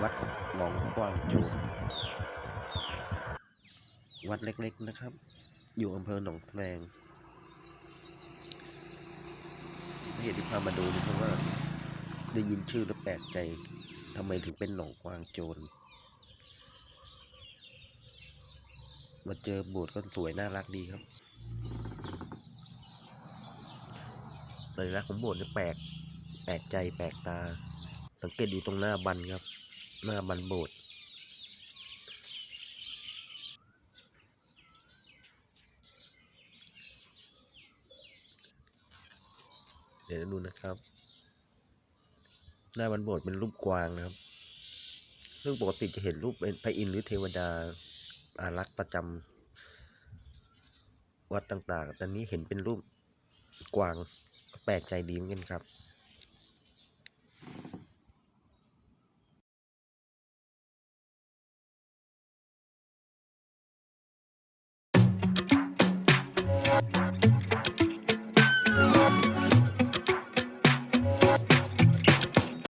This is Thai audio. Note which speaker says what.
Speaker 1: วัดหนองกวางโจดวัดเล็กๆนะครับ อยู่อำเภอหนองแสงเหตุที่พามาดูนี่เพราะว่าได้ยินชื่อแล้วแปลกใจทำไมถึงเป็นหนองกวางโจรมาเจอโบสถ์ก็สวยน่ารักดีครับเลยรัของโบสถ์นี่แปลกแปลกใจแปลกตา สังเกตดูตรงหน้าบันครับ หน้าบันโบสถ์เดี๋ยวดูนะครับ หน้าบันโบสถ์เป็นรูปกวางนะครับซึ่งปกติจะเห็นรูปเป็นพระอินทร์หรือเทวดาอารักษ์ประจำวัดต่างๆ ตอนนี้เห็นเป็นรูปกวางแปลกใจดีเหมือนกันครับ